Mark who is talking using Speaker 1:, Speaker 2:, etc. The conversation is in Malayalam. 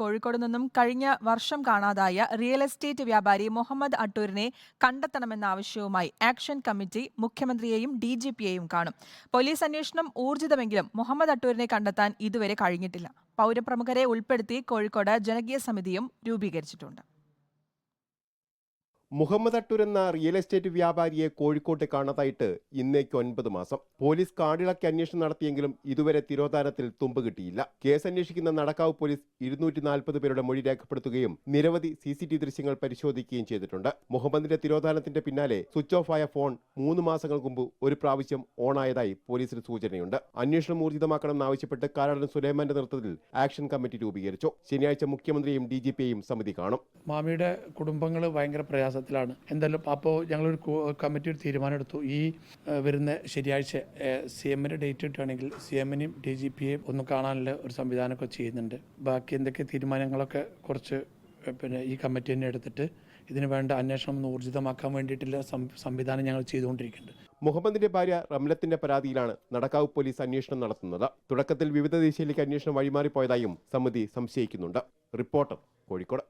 Speaker 1: കോഴിക്കോട് നിന്നും കഴിഞ്ഞ വർഷം കാണാതായ റിയൽ എസ്റ്റേറ്റ് വ്യാപാരി മുഹമ്മദ് അട്ടൂരിനെ കണ്ടെത്തണമെന്ന ആവശ്യവുമായി ആക്ഷൻ കമ്മിറ്റി മുഖ്യമന്ത്രിയെയും ഡി ജി പിയെയും കാണും. പോലീസ് അന്വേഷണം ഊർജിതമെങ്കിലും മുഹമ്മദ് അട്ടൂരിനെ കണ്ടെത്താൻ ഇതുവരെ കഴിഞ്ഞിട്ടില്ല. പൗരപ്രമുഖരെ ഉൾപ്പെടുത്തി കോഴിക്കോട് ജനകീയ സമിതിയും രൂപീകരിച്ചിട്ടുണ്ട്.
Speaker 2: മുഹമ്മദ് അട്ടൂർ എന്ന റിയൽ എസ്റ്റേറ്റ് വ്യാപാരിയെ കോഴിക്കോട്ട് കാണാതായിട്ട് ഇന്നേക്ക് ഒൻപത് മാസം. പോലീസ് കാടിളക്കി അന്വേഷണം നടത്തിയെങ്കിലും ഇതുവരെ തിരോധാനത്തിൽ തുമ്പ് കിട്ടിയില്ല. കേസ് അന്വേഷിക്കുന്ന നടക്കാവ് പോലീസ് ഇരുന്നൂറ്റി നാൽപ്പത് പേരുടെ മൊഴി രേഖപ്പെടുത്തുകയും നിരവധി സി സി ടി ദൃശ്യങ്ങൾ പരിശോധിക്കുകയും ചെയ്തിട്ടുണ്ട്. മുഹമ്മദിന്റെ തിരോധാനത്തിന്റെ പിന്നാലെ സ്വിച്ച് ഓഫ് ആയ ഫോൺ മൂന്ന് മാസങ്ങൾക്ക് മുമ്പ് ഒരു പ്രാവശ്യം ഓണായതായി പോലീസിന് സൂചനയുണ്ട്. അന്വേഷണം ഊർജിതമാക്കണമെന്നാവശ്യപ്പെട്ട് കാരാടൻ സുലൈമാന്റെ നേതൃത്വത്തിൽ ആക്ഷൻ കമ്മിറ്റി രൂപീകരിച്ചു. ശനിയാഴ്ച മുഖ്യമന്ത്രിയും ഡി ജി പിയും സമിതി കാണും.
Speaker 3: മാമിയുടെ കുടുംബങ്ങൾ ഭയങ്കര പ്രയാസത്തിലാണ് എന്തായാലും അപ്പോൾ ഞങ്ങളൊരു കമ്മിറ്റി ഒരു തീരുമാനമെടുത്തു. ഈ വരുന്ന ശനിയാഴ്ച സി എമ്മിന്റെ ഡേറ്റ് കിട്ടുകയാണെങ്കിൽ സി എമ്മിനെയും ഡി ജി പിയെയും ഒന്ന് കാണാനുള്ള ഒരു സംവിധാനമൊക്കെ ചെയ്യുന്നുണ്ട്. ബാക്കി എന്തൊക്കെ തീരുമാനങ്ങളൊക്കെ കുറച്ച് പിന്നെ ഈ കമ്മിറ്റി തന്നെ എടുത്തിട്ട് ഇതിന് വേണ്ട അന്വേഷണം ഒന്ന് ഊർജിതമാക്കാൻ വേണ്ടിയിട്ടുള്ള സംവിധാനം ഞങ്ങൾ ചെയ്തുകൊണ്ടിരിക്കുന്നുണ്ട്.
Speaker 2: മുഹമ്മദിന്റെ ഭാര്യ റംലത്തിന്റെ പരാതിയിലാണ് നടക്കാവ് പോലീസ് അന്വേഷണം നടത്തുന്നത്. തുടക്കത്തിൽ വിവിധ ദിശയിലേക്ക് അന്വേഷണം വഴിമാറിപ്പോയതായും സമിതി സംശയിക്കുന്നുണ്ട്. റിപ്പോർട്ടർ കോഴിക്കോട്.